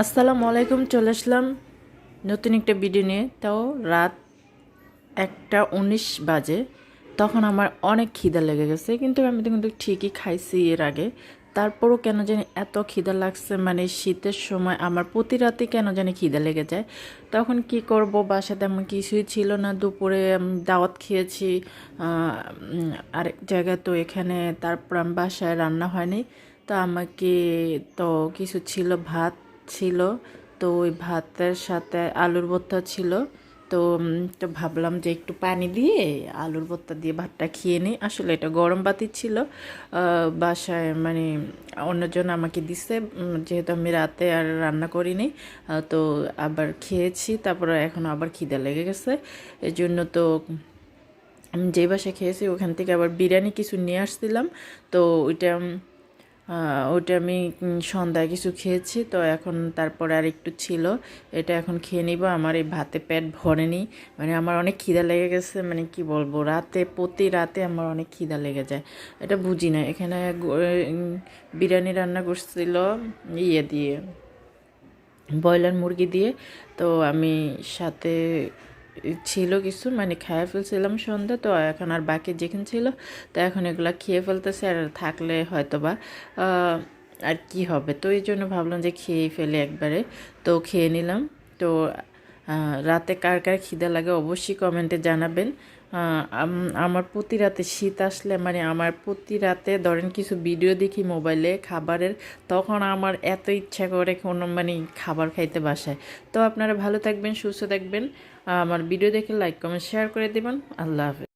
আসসালামু আলাইকুম, চলে আসলাম নতুন একটা ভিডিও নিয়ে। তাও রাত একটা উনিশ বাজে, তখন আমার অনেক খিদা লেগে গেছে, কিন্তু আমি তো কিন্তু ঠিকই খাইছি এর আগে। তারপরও কেন জানি এত খিদা লাগছে মানে শীতের সময় আমার প্রতি রাতে কেন জানি খিদা লেগে যায়। তখন কি করব, বাসায় তেমন কিছুই ছিল না, দুপুরে আমি দাওয়াত খেয়েছি আরেক জায়গায় তো এখানে, তারপর আমি বাসায় রান্না হয়নি। তো আমাকে তো কিছু ছিল ভাত ছিল, তো ওই ভাতের সাথে আলুর ভর্তা ছিল। তো তো ভাবলাম যে একটু পানি দিয়ে আলুর ভর্তা দিয়ে ভাতটা খেয়ে নিই। আসলে এটা গরম বাতি ছিল। বাসায় মানে অন্যজন আমাকে দিছে যেহেতু আমি রাতে আর রান্না করিনি তো আবার খেয়েছি, তারপরে এখন আবার খিদে লেগে গেছে। এই জন্য তো আমি যে বাসায় খেয়েছি ওখান থেকে আবার বিরিয়ানি কিছু নিয়ে আসছিলাম। তো ওইটা ওইটা আমি সন্ধ্যায় কিছু খেয়েছি, তো এখন তারপরে আর একটু ছিল। এটা এখন খেয়ে নিব। আমার এই ভাতে পেট ভরেনি। মানে আমার অনেক খিদা লেগে গেছে মানে কি বলব, রাতে, প্রতি রাতে আমার অনেক খিদা লেগে যায়। এটা বুঝি না। এখানে বিরিয়ানি রান্না করছিল ইয়ে দিয়ে, ব্রয়লার মুরগি দিয়ে। তো আমি সাথে ছিল কিছু মানে খেয়ে ফেলছিলাম সন্ধ্যা, তো এখন আর বাকি যেখানে ছিল, তো এখন এগুলো খেয়ে ফেলতেছে আর থাকলে হয়তো বা আর কি হবে? তো এই জন্য ভাবলাম যে খেয়ে ফেলে একবারে। তো খেয়ে নিলাম। তো রাতে কার কার খিদে লাগে অবশ্যই কমেন্টে জানাবেন। আমার প্রতি রাতে শীত আসলে মানে আমার প্রতি রাতে ধরেন কিছু ভিডিও দেখি মোবাইলে খাবারের, তখন আমার এত ইচ্ছা করে কোনো মানে খাবার খাইতে বাসায়। তো আপনারা ভালো থাকবেন, সুস্থ থাকবেন। আমার ভিডিও দেখে লাইক কমেন্ট শেয়ার করে দেবেন। আল্লাহ হাফেজ।